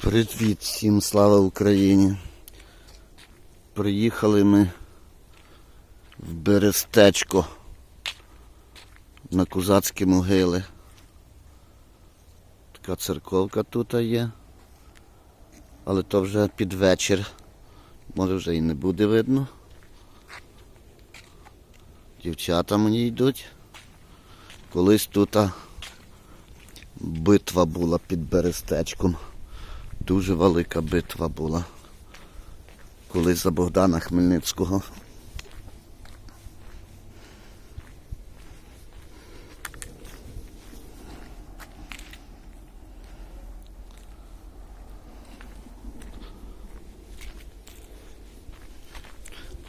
Привіт всім, слава Україні. Приїхали ми в Берестечко на козацькі могили. Така церковка тут є. Але то вже під вечір. Може вже і не буде видно. Дівчата мені йдуть. Колись тут битва була під Берестечком. Дуже велика битва була. Колись за Богдана Хмельницького.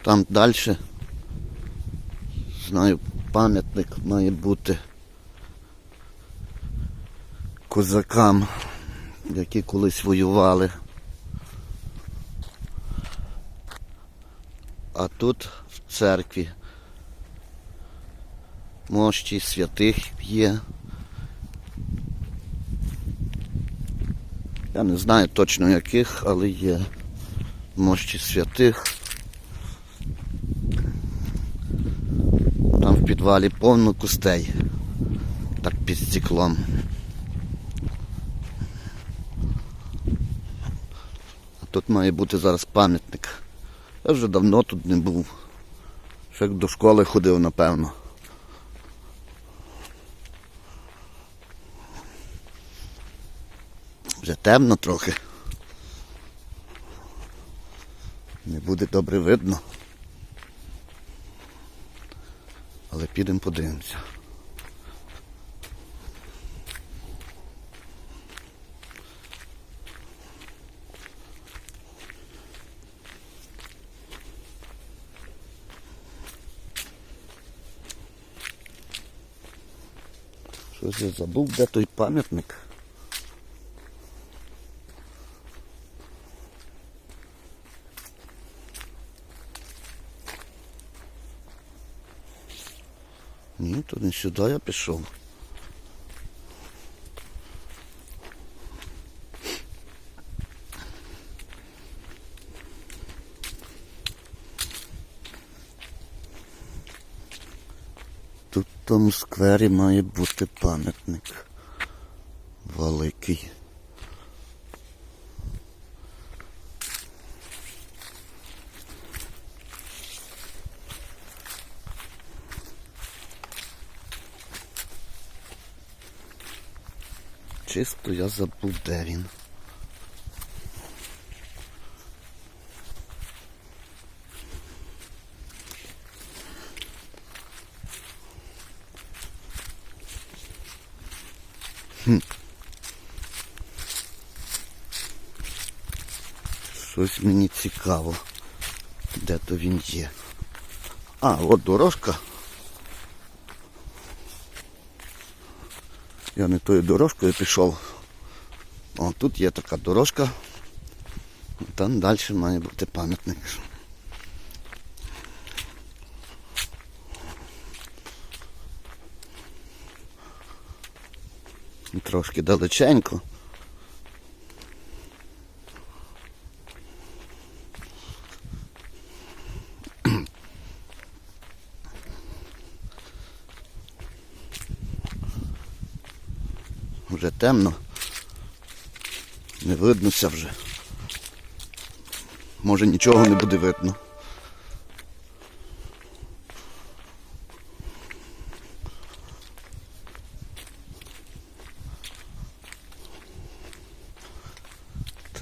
Там далі, знаю, пам'ятник має бути козакам, які колись воювали. А тут в церкві мощі святих є. Я не знаю точно яких, але є мощі святих. Там в підвалі повно кустей. Так під стеклом. Тут має бути зараз пам'ятник. Я вже давно тут не був. Ще як до школи ходив, напевно. Вже темно трохи. Не буде добре видно. Але підемо подивимося. Щось я забув, де пам'ятник. Ні, то не сюди я пішов. Тут в тому сквері має бути пам'ятник великий. Чисто я забув, де він. Щось мені цікаво, де то він є. А, от дорожка. Я не тою дорожкою пішов. О, тут є така дорожка. Там далі має бути пам'ятник. Трошки далеченько. Вже темно. Не виднося вже. Може нічого не буде видно.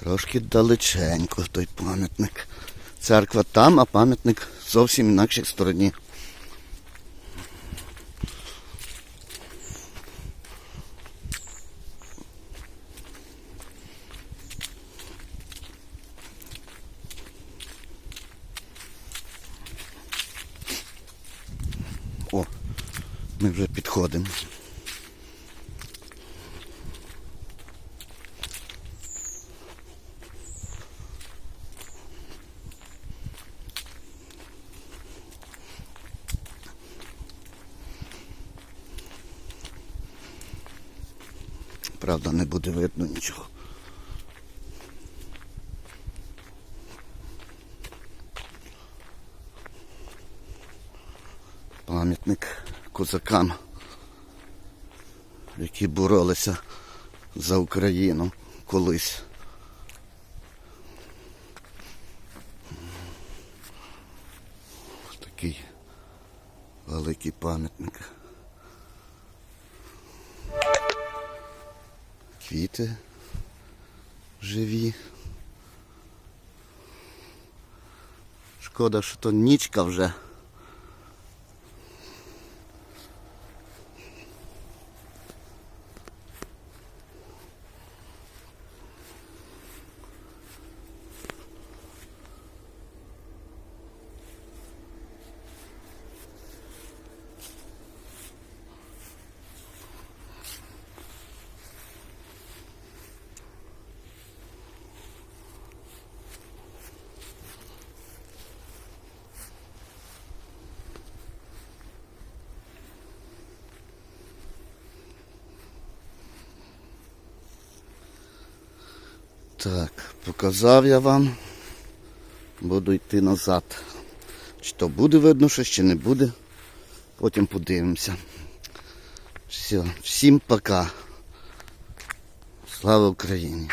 Трошки далеченько той пам'ятник. Церква там, а пам'ятник зовсім інакшій стороні. О, ми вже підходимо. правда, не буде видно нічого. Пам'ятник козакам, які боролися за Україну колись. Такий великий пам'ятник. Квіти живі. Шкода, що то нічка вже. Так, показав я вам. Буду йти назад. Чи то буде видно, що чи не буде. Потім подивимося. Все, всім пока. Слава Україні!